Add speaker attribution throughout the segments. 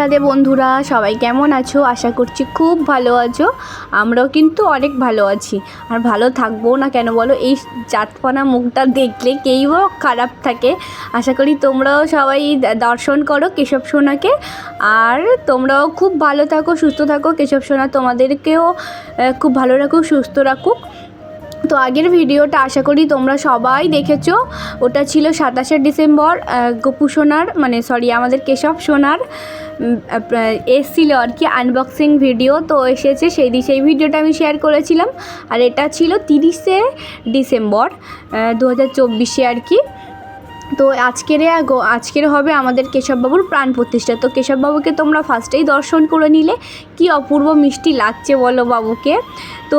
Speaker 1: রাধে বন্ধুরা, সবাই কেমন আছো? আশা করছি খুব ভালো আছো। আমরাও কিন্তু অনেক ভালো আছি। আর ভালো থাকব না কেন বলো? এই চাঁদপানা মুখটা দেখলে কেই খারাপ থাকে। আশা করি তোমরাও সবাই দর্শন করো কেশব সোনাকে। আর তোমরাও খুব ভালো থাকো, সুস্থ থাকো। কেশব সোনা তোমাদেরকেও খুব ভালো রাখুক, সুস্থ রাখুক। তো আগের ভিডিওটা আশা করি তোমরা সবাই দেখেছ। ওটা ছিল সাতাশে ডিসেম্বর গোপু সোনার মানে সরি আমাদের কেশব সোনার এসছিল আর কি আনবক্সিং ভিডিও তো এসেছে সেই সেই ভিডিওটা আমি শেয়ার করেছিলাম। আর এটা ছিল তিরিশে ডিসেম্বর দু হাজার চব্বিশে আর কি। তো আজকের আজকের হবে আমাদের কেশববাবুর প্রাণ প্রতিষ্ঠা। তো কেশববাবুকে তোমরা ফার্স্টেই দর্শন করে নিলে, কি অপূর্ব মিষ্টি লাগছে বলো বাবুকে। তো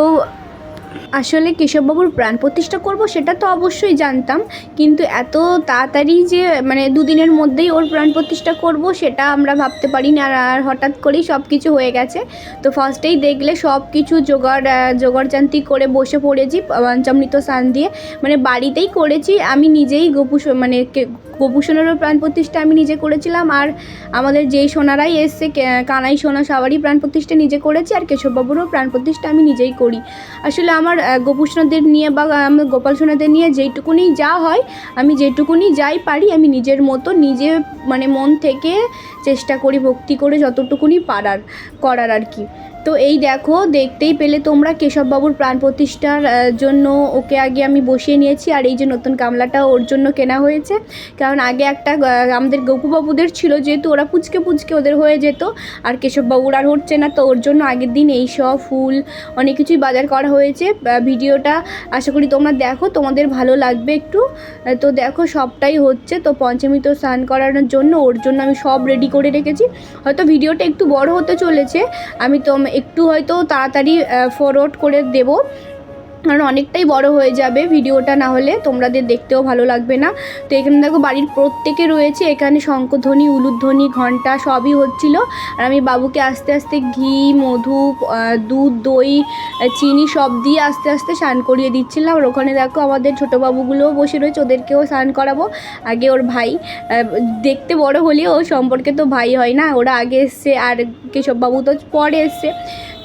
Speaker 1: আসলে কেশববাবুর প্রাণ প্রতিষ্ঠা করব সেটা তো অবশ্যই জানতাম। কিন্তু এত তাড়াতাড়ি যে মানে দুদিনের মধ্যেই ওর প্রাণ প্রতিষ্ঠা করব সেটা আমরা ভাবতে পারি না আর হঠাৎ করেই সব কিছু হয়ে গেছে। তো ফার্স্টেই দেখলে সব কিছু জোগাড় জোগাড়যান্তি করে বসে পড়েছি পঞ্চামৃত স্নান দিয়ে। মানে বাড়িতেই করেছি, আমি নিজেই গোপু মানে কে- গোপু প্রাণ প্রতিষ্ঠা আমি নিজে করেছিলাম আর আমাদের যেই সোনারাই এসছে কানাই সোনা সবারই প্রাণ প্রতিষ্ঠা নিজে করেছি আর কেশববাবুরও প্রাণ প্রতিষ্ঠা আমি নিজেই করি। আসলে আমার গোপু সোনাদের নিয়ে বা আমার গোপাল সোনাদের নিয়ে যেইটুকুনি যা হয়, আমি যেটুকুনি যাই পারি, আমি নিজের মতো নিজে মানে মন থেকে চেষ্টা করি, ভক্তি করে যতটুকুনি পারার, করার আর কি। তো এই দেখো, দেখতেই পেলে তোমরা কেশববাবুর প্রাণ প্রতিষ্ঠার জন্য ওকে আগে আমি বসিয়ে নিয়েছি আর এই যে নতুন গামলাটা ওর জন্য কেনা হয়েছে। কারণ আগে একটা আমাদের গপুবাবুদের ছিল যেহেতু ওরা পুচকে পুচকে ওদের হয়ে যেত আর কেশববাবুর আর হচ্ছে না, তো ওর জন্য আগের দিন এই সব ফুল, অনেক কিছুই বাজার করা হয়েছে। ভিডিওটা আশা করি তোমরা দেখো, তোমাদের ভালো লাগবে একটু। তো দেখো সবটাই হচ্ছে, তো পঞ্চমী তো স্নান করানোর জন্য ওর জন্য আমি সব রেডি করে রেখেছি। হয়তো ভিডিওটা একটু বড় হতে চলেছে। আমি তো একটু হয়তো তাড়াতাড়ি ফরওয়ার্ড করে দেবো। কারণ অনেকটাই বড় হয়ে যাবে ভিডিওটা, না হলে তোমাদের দেখতেও ভালো লাগবে না। তো এখানে দেখো বাড়ির প্রত্যেকে রয়েছে, এখানে শঙ্কধ্বনি উলুধ্বনি ঘণ্টা সবই হচ্ছিল। আর আমি বাবুকে আস্তে আস্তে ঘি, মধু দুধ, দই চিনি সব দিয়ে আস্তে আস্তে স্নান করিয়ে দিচ্ছিলাম। আর ওখানে দেখো আমাদের ছোটো বাবুগুলোও বসে রয়েছে, ওদেরকেও স্নান করাবো। আগে ওর ভাই দেখতে বড় হলেও সম্পর্কে তো ভাই হয় না। ওরা আগে এসছে আর কেশববাবু তো পরে এসছে।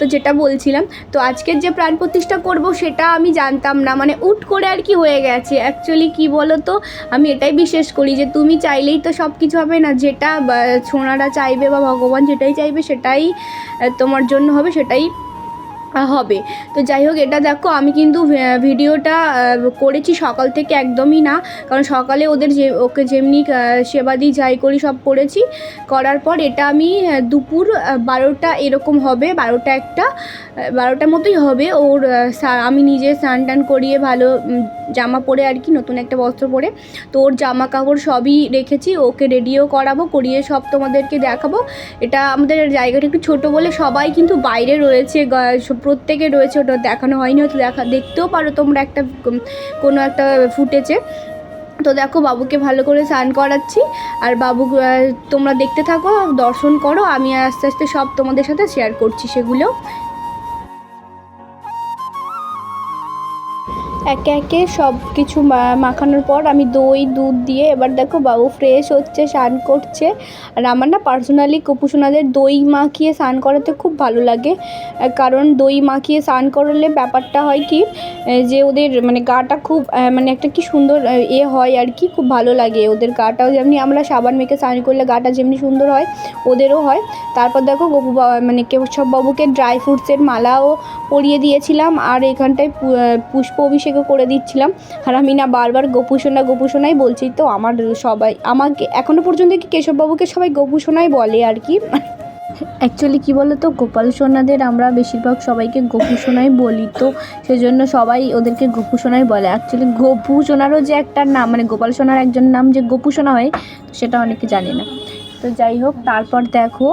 Speaker 1: তো যেটা বলছিলাম, তো আজকের যে প্রাণ প্রতিষ্ঠা করব সেটা আমি জানতাম না। মানে উট করে আর কি হয়ে গেছে। অ্যাকচুয়ালি কি বলো তো আমি এটাই বিশ্বাস করি যে তুমি চাইলেই তো সব কিছু হবে না। যেটা ছোঁড়ারা চাইবে বা ভগবান যেটাই চাইবে সেটাই তোমার জন্য হবে, সেটাই হবে। তো যাই হোক, এটা দেখো, আমি কিন্তু ভিডিওটা করেছি সকাল থেকে একদমই না। কারণ সকালে ওদের যে, ওকে যেমনি সেবা দিই, যাই করি, সব করেছি। করার পর এটা আমি দুপুর বারোটা এরকম হবে, বারোটা একটা বারোটা বারোটার মতোই হবে। ওর আমি নিজে স্নান টান করিয়ে ভালো জামা পরে আর কি, নতুন একটা বস্ত্র পরে। তো ওর জামা কাপড় সবই রেখেছি, ওকে রেডিও করাবো, করিয়ে সব তোমাদেরকে দেখাবো। এটা আমাদের জায়গাটা একটু ছোট বলে সবাই কিন্তু বাইরে রয়েছে প্রত্যেকে রয়েছে, ওটা দেখানো হয়নি, হয়তো দেখা, দেখতেও পারো তোমরা একটা কোনো একটা ফুটেছে তো দেখো বাবুকে ভালো করে স্নান করাচ্ছি, আর বাবু তোমরা দেখতে থাকো, দর্শন করো, আমি আস্তে আস্তে সব তোমাদের সাথে শেয়ার করছি সেগুলো। একে একে সব কিছু মাখানোর পর আমি দই, দুধ দিয়ে এবার দেখো বাবু ফ্রেশ হচ্ছে, স্নান করছে। আর আমার না পার্সোনালি কুপুসোনাদের দই মাখিয়ে স্নান করাতে খুব ভালো লাগে। কারণ দই মাখিয়ে স্নান করলে ব্যাপারটা হয় কি যে ওদের মানে গাটা খুব মানে একটা কি সুন্দর এ হয় আর কি, খুব ভালো লাগে ওদের গাটাও। যেমনি আমরা সাবান মেখে স্নান করলে গাটা যেমনি সুন্দর হয়, ওদেরও হয়। তারপর দেখো গপু মানে কেশব বাবুকে ড্রাই ফ্রুটসের মালাও পরিয়ে দিয়েছিলাম আর এখানটায় পুষ্প অভিষেকও করে দিচ্ছিলাম। আর আমি না বারবার গোপুসোনা, গোপুসোনাই বলছি, তো আমার সবাই, আমাকে এখনও পর্যন্ত কি কেশববাবুকে সবাই গোপুসোনাই বলে আর কি? অ্যাকচুয়ালি কী বলো তো গোপাল সোনাদের আমরা বেশিরভাগ সবাইকে গোপু সোনাই বলি, তো সেজন্য সবাই ওদেরকে গোপু সোনাই বলে। অ্যাকচুয়ালি গোপু সোনারও যে একটা নাম মানে গোপাল সোনার একজন নাম যে গোপু সোনা হয়, সেটা অনেকে জানে না। তো যাই হোক, তারপর দেখো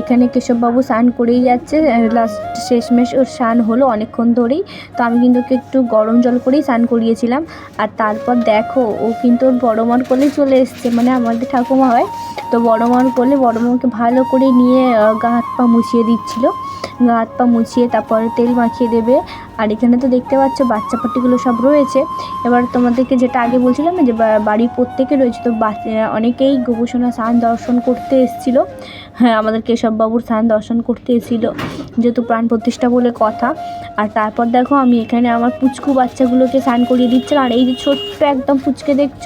Speaker 1: এখানে কেশববাবু স্নান করেই যাচ্ছে। লাস্ট শেষমেশ ওর স্নান হলো অনেকক্ষণ ধরেই। তো আমি কিন্তু ওকে একটু গরম জল করেই স্নান করিয়েছিলাম। আর তারপর দেখো, ও কিন্তু ওর বড় মার কোলে চলে এসছে মানে আমাদের ঠাকুমা হয়। তো বড় মার কোলে বড়মাকে ভালো করে নিয়ে গা হাত পা মুছিয়ে দিচ্ছিল। গা হাত পা মুছিয়ে তারপরে তেল মাখিয়ে দেবে। আর এখানে তো দেখতে পাচ্ছ বাচ্চা পাটিগুলো সব রয়েছে। এবার তোমাদেরকে যেটা আগে বলছিলাম না যে বাড়ির প্রত্যেকে রয়েছে, তো অনেকেই গোপুসোনা স্নান দর্শন করতে এসেছিল। হ্যাঁ আমাদের কেশববাবুর স্নান দর্শন করতে এসেছিল, যেহেতু প্রাণ প্রতিষ্ঠা বলে কথা। আর তারপর দেখো, আমি এখানে আমার পুচকু বাচ্চাগুলোকে স্নান করিয়ে দিচ্ছিলাম। আর এই যে ছোট্ট একদম পুচকে দেখছ,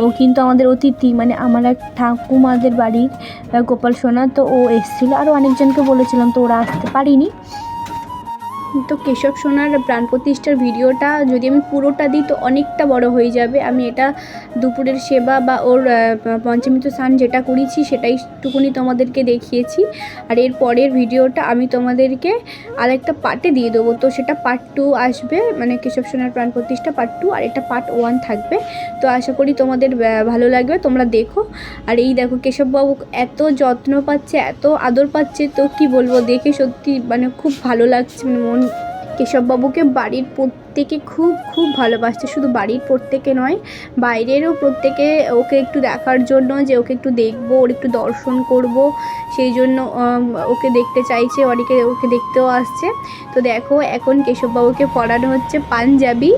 Speaker 1: ও কিন্তু আমাদের অতিথি মানে আমার এক ঠাকুমাদের বাড়ির গোপাল সোনা, তো ও এসেছিল। আরও অনেকজনকে বলেছিলাম, তো ওরা আসতে পারিনি। তো কেশব সোনার প্রাণ প্রতিষ্ঠার ভিডিওটা যদি আমি পুরোটা দিই তো অনেকটা বড় হয়ে যাবে। আমি এটা দুপুরের সেবা বা ওর পঞ্চমীত স্নান যেটা করেছি সেটাই টুকুনি তোমাদেরকে দেখিয়েছি। আর এর পরের ভিডিওটা আমি তোমাদেরকে আরেকটা পার্টে দিয়ে দেবো। তো সেটা পার্ট টু আসবে মানে কেশব সোনার প্রাণ প্রতিষ্ঠা পার্ট টু আর এটা পার্ট ওয়ান থাকবে। তো আশা করি তোমাদের ভালো লাগবে, তোমরা দেখো। আর এই দেখো কেশববাবু এত যত্ন পাচ্ছে, এত আদর পাচ্ছে, তো কি বলব, দেখে সত্যি মানে খুব ভালো লাগছে, মন কেশববাবুকে বাড়ির প্রত্যেকে খুব খুব ভালোবাসছে। শুধু বাড়ির প্রত্যেকে নয়, বাইরেরও প্রত্যেকে ওকে একটু দেখার জন্য যে ওকে একটু দেখব, ওর একটু দর্শন করব। সেই জন্য ওকে দেখতে চাইছে, অনেকে ওকে দেখতেও আসছে। তো দেখো, এখন কেশববাবুকে পড়ানো হচ্ছে পাঞ্জাবি।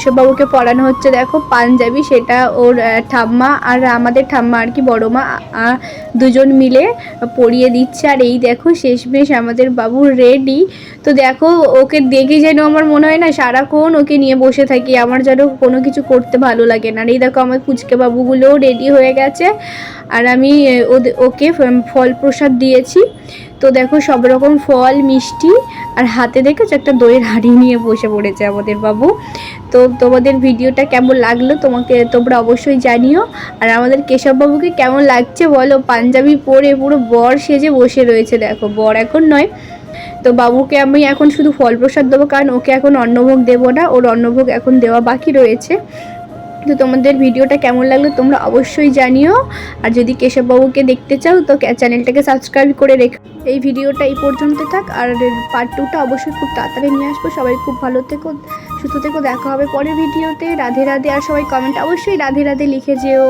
Speaker 1: কেশববাবুকে পড়ানো হচ্ছে। দেখো, পাঞ্জাবি, সেটা ওর ঠাম্মা আর আমাদের ঠাম্মা আর কি বড় মা দুজন মিলে পড়িয়ে দিচ্ছে। আর এই দেখো, শেষমেশ আমাদের বাবু রেডি তো দেখো, ওকে দেখে যেন আমার মনে হয় না সারাক্ষণ ওকে নিয়ে বসে থাকি। আমার যেন কোনো কিছু করতে ভালো লাগে না। আর এই দেখো, আমার পুচকে বাবুগুলোও রেডি হয়ে গেছে। আর আমি ওকে ফল প্রসাদ দিয়েছি। তো দেখো সব রকম ফল, মিষ্টি, আর হাতে দেখেছ একটা দইয়ের হাঁড়ি নিয়ে বসে পড়েছে আমাদের বাবু। তো তোমাদের ভিডিওটা কেমন লাগল তোমাকে তোমরা অবশ্যই জানিও। আর আমাদের কেশববাবুকে কেমন লাগছে বলো? পাঞ্জাবি পরে পুরো বর সেজে বসে রয়েছে দেখো, বর এখন নয়। তো বাবুকে আমি এখন শুধু ফল প্রসাদ দেবো, কারণ ওকে এখন অন্নভোগ দেবো না, ওর অন্নভোগ এখন দেওয়া বাকি রয়েছে। তো তোমাদের ভিডিওটা কেমন লাগল তোমরা অবশ্যই জানিও। আর যদি কেশববাবুকে দেখতে চাও, তো চ্যানেলটাকে সাবস্ক্রাইব করে রেখো। এই ভিডিওটা এই পর্যন্ত থাক। আর পার্ট টুটা অবশ্যই খুব তাড়াতাড়ি নিয়ে আসব। সবাই খুব ভালো থেকো, সুস্থ থেকো। দেখা হবে পরের ভিডিওতে। রাধে রাধে। আর সবাই কমেন্ট অবশ্যই রাধে রাধে লিখে যেও।